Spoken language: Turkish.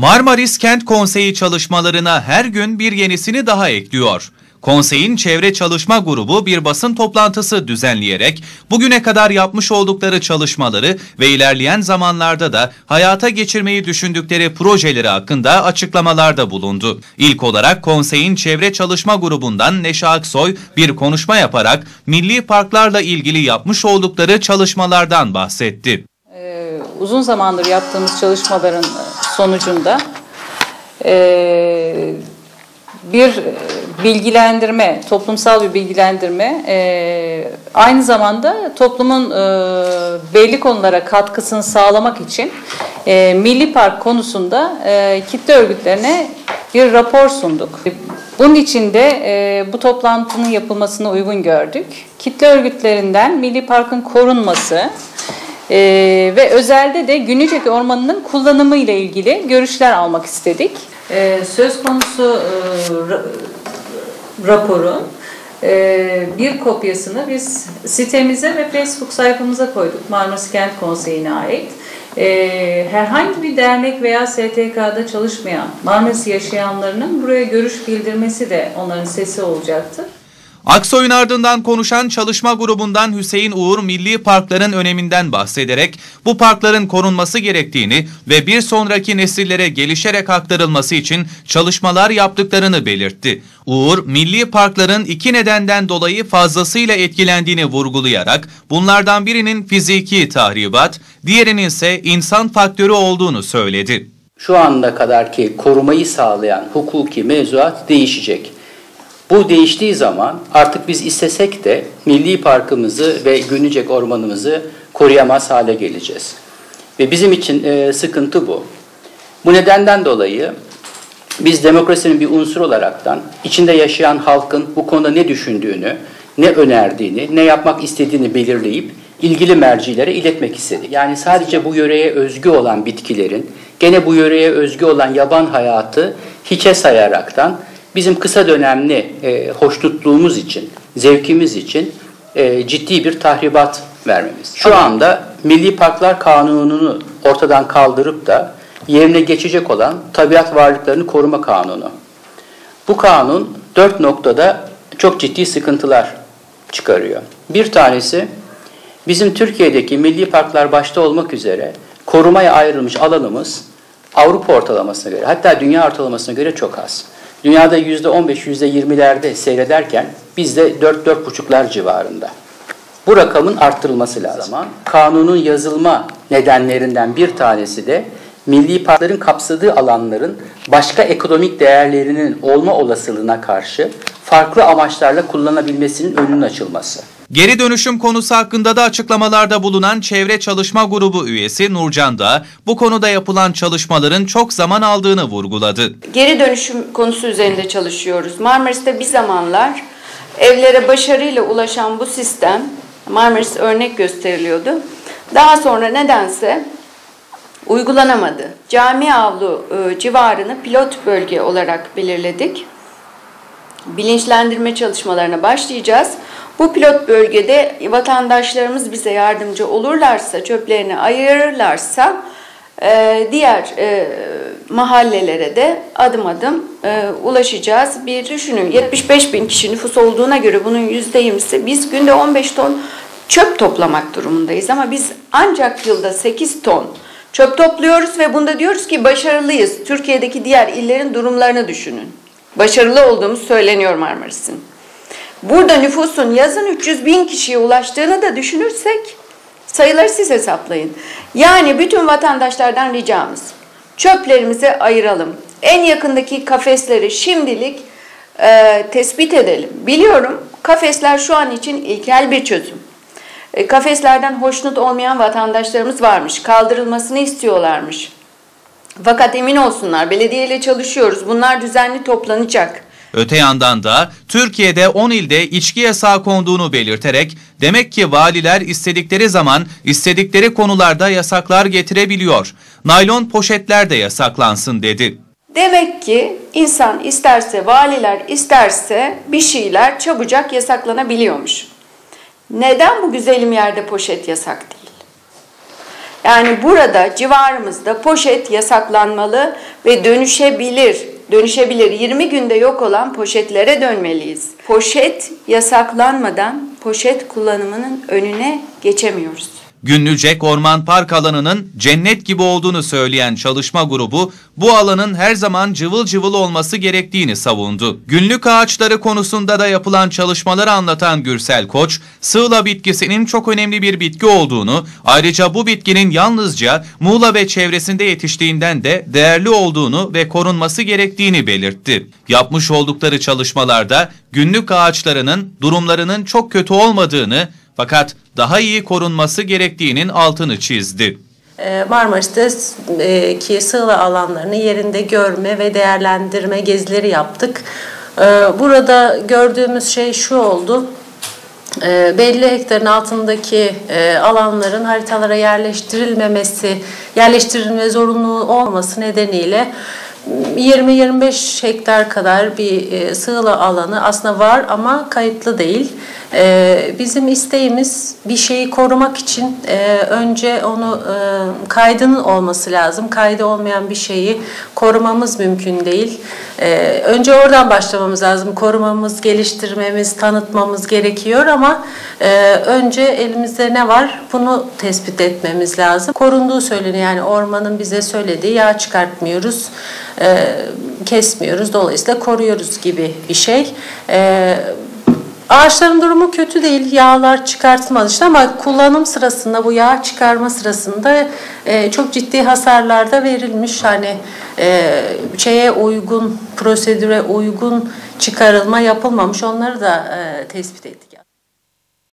Marmaris Kent Konseyi çalışmalarına her gün bir yenisini daha ekliyor. Konseyin Çevre Çalışma Grubu bir basın toplantısı düzenleyerek bugüne kadar yapmış oldukları çalışmaları ve ilerleyen zamanlarda da hayata geçirmeyi düşündükleri projeleri hakkında açıklamalarda bulundu. İlk olarak konseyin Çevre Çalışma Grubu'ndan Neşe Aksoy bir konuşma yaparak milli parklarla ilgili yapmış oldukları çalışmalardan bahsetti. Ee, uzun zamandır yaptığımız çalışmaların sonucunda e, bir bilgilendirme, toplumsal bir bilgilendirme, e, aynı zamanda toplumun e, belli konulara katkısını sağlamak için e, Milli Park konusunda e, kitle örgütlerine bir rapor sunduk. Bunun için de e, bu toplantının yapılmasını uygun gördük. Kitle örgütlerinden Milli Park'ın korunması, ee, ve özelde de Günücek Ormanı'nın kullanımı ile ilgili görüşler almak istedik. Ee, söz konusu e, raporun e, bir kopyasını biz sitemize ve Facebook sayfamıza koyduk. Marmaris Kent Konseyi'ne ait. E, herhangi bir dernek veya STK'da çalışmayan Marmaris yaşayanlarının buraya görüş bildirmesi de onların sesi olacaktır. Aksoy'un ardından konuşan çalışma grubundan Hüseyin Uğur milli parkların öneminden bahsederek bu parkların korunması gerektiğini ve bir sonraki nesillere gelişerek aktarılması için çalışmalar yaptıklarını belirtti. Uğur, milli parkların iki nedenden dolayı fazlasıyla etkilendiğini vurgulayarak bunlardan birinin fiziki tahribat, diğerinin ise insan faktörü olduğunu söyledi. Şu anda kadarki korumayı sağlayan hukuki mevzuat değişecek. Bu değiştiği zaman artık biz istesek de milli parkımızı ve Günücek ormanımızı koruyamaz hale geleceğiz. Ve bizim için e, sıkıntı bu. Bu nedenden dolayı biz demokrasinin bir unsur olaraktan içinde yaşayan halkın bu konuda ne düşündüğünü, ne önerdiğini, ne yapmak istediğini belirleyip ilgili mercilere iletmek istedik. Yani sadece bu yöreye özgü olan bitkilerin, gene bu yöreye özgü olan yaban hayatı hiçe sayaraktan bizim kısa dönemli e, hoşnutluğumuz için, zevkimiz için e, ciddi bir tahribat vermemiz. Şu anda Milli Parklar Kanunu'nu ortadan kaldırıp da yerine geçecek olan Tabiat Varlıklarını Koruma Kanunu. Bu kanun dört noktada çok ciddi sıkıntılar çıkarıyor. Bir tanesi bizim Türkiye'deki milli parklar başta olmak üzere korumaya ayrılmış alanımız Avrupa ortalamasına göre hatta dünya ortalamasına göre çok az. Dünyada %15, %20'lerde seyrederken bizde 4-4,5'lar civarında. Bu rakamın arttırılması lazım. Kanunun yazılma nedenlerinden bir tanesi de milli parkların kapsadığı alanların başka ekonomik değerlerinin olma olasılığına karşı farklı amaçlarla kullanabilmesinin önünün açılması. Geri dönüşüm konusu hakkında da açıklamalarda bulunan Çevre Çalışma Grubu üyesi Nurcan da bu konuda yapılan çalışmaların çok zaman aldığını vurguladı. Geri dönüşüm konusu üzerinde çalışıyoruz. Marmaris'te bir zamanlar evlere başarıyla ulaşan bu sistem Marmaris örnek gösteriliyordu. Daha sonra nedense uygulanamadı. Cami avlu e, civarını pilot bölge olarak belirledik. Bilinçlendirme çalışmalarına başlayacağız. Bu pilot bölgede vatandaşlarımız bize yardımcı olurlarsa, çöplerini ayırırlarsa e, diğer e, mahallelere de adım adım e, ulaşacağız. Bir düşünün 75 bin kişi nüfus olduğuna göre bunun %20'si biz günde 15 ton çöp toplamak durumundayız ama biz ancak yılda 8 ton çöp topluyoruz ve bunda diyoruz ki başarılıyız. Türkiye'deki diğer illerin durumlarını düşünün. Başarılı olduğumuz söyleniyor Marmaris'in. Burada nüfusun yazın 300 bin kişiye ulaştığını da düşünürsek sayıları siz hesaplayın. Yani bütün vatandaşlardan ricamız çöplerimizi ayıralım. En yakındaki kafesleri şimdilik e, tespit edelim. Biliyorum kafesler şu an için ilkel bir çözüm. E, kafeslerden hoşnut olmayan vatandaşlarımız varmış. Kaldırılmasını istiyorlarmış. Fakat emin olsunlar belediyeyle çalışıyoruz. Bunlar düzenli toplanacak. Öte yandan da Türkiye'de 10 ilde içki yasağı konduğunu belirterek demek ki valiler istedikleri zaman istedikleri konularda yasaklar getirebiliyor. Naylon poşetler de yasaklansın dedi. Demek ki insan isterse, valiler isterse bir şeyler çabucak yasaklanabiliyormuş. Neden bu güzelim yerde poşet yasak değil? Yani burada civarımızda poşet yasaklanmalı ve dönüşebilir dönüşebilir 20 günde yok olan poşetlere dönmeliyiz. Poşet yasaklanmadan poşet kullanımının önüne geçemiyoruz. Günlücek Orman Park alanının cennet gibi olduğunu söyleyen çalışma grubu bu alanın her zaman cıvıl cıvıl olması gerektiğini savundu. Günlük ağaçları konusunda da yapılan çalışmaları anlatan Gürsel Koç, sığla bitkisinin çok önemli bir bitki olduğunu, ayrıca bu bitkinin yalnızca Muğla ve çevresinde yetiştiğinden de değerli olduğunu ve korunması gerektiğini belirtti. Yapmış oldukları çalışmalarda günlük ağaçlarının durumlarının çok kötü olmadığını fakat daha iyi korunması gerektiğinin altını çizdi. Ee, Marmaris'teki sığla alanlarını yerinde görme ve değerlendirme gezileri yaptık. Ee, burada gördüğümüz şey şu oldu. Ee, belli hektarın altındaki e, alanların haritalara yerleştirilmemesi, yerleştirilme zorunluluğu olması nedeniyle 20-25 hektar kadar bir e, sığla alanı aslında var ama kayıtlı değil. E, bizim isteğimiz bir şeyi korumak için e, önce onu e, kaydının olması lazım. Kaydı olmayan bir şeyi korumamız mümkün değil. E, önce oradan başlamamız lazım. Korumamız, geliştirmemiz, tanıtmamız gerekiyor ama e, önce elimizde ne var bunu tespit etmemiz lazım. Korunduğu söyleniyor yani ormanın bize söylediği yağ çıkartmıyoruz e, kesmiyoruz. Dolayısıyla koruyoruz gibi bir şey. E, ağaçların durumu kötü değil. Yağlar çıkartılmaz işte ama kullanım sırasında bu yağ çıkarma sırasında e, çok ciddi hasarlar da verilmiş. Hani e, şeye uygun, prosedüre uygun çıkarılma yapılmamış. Onları da e, tespit ettik.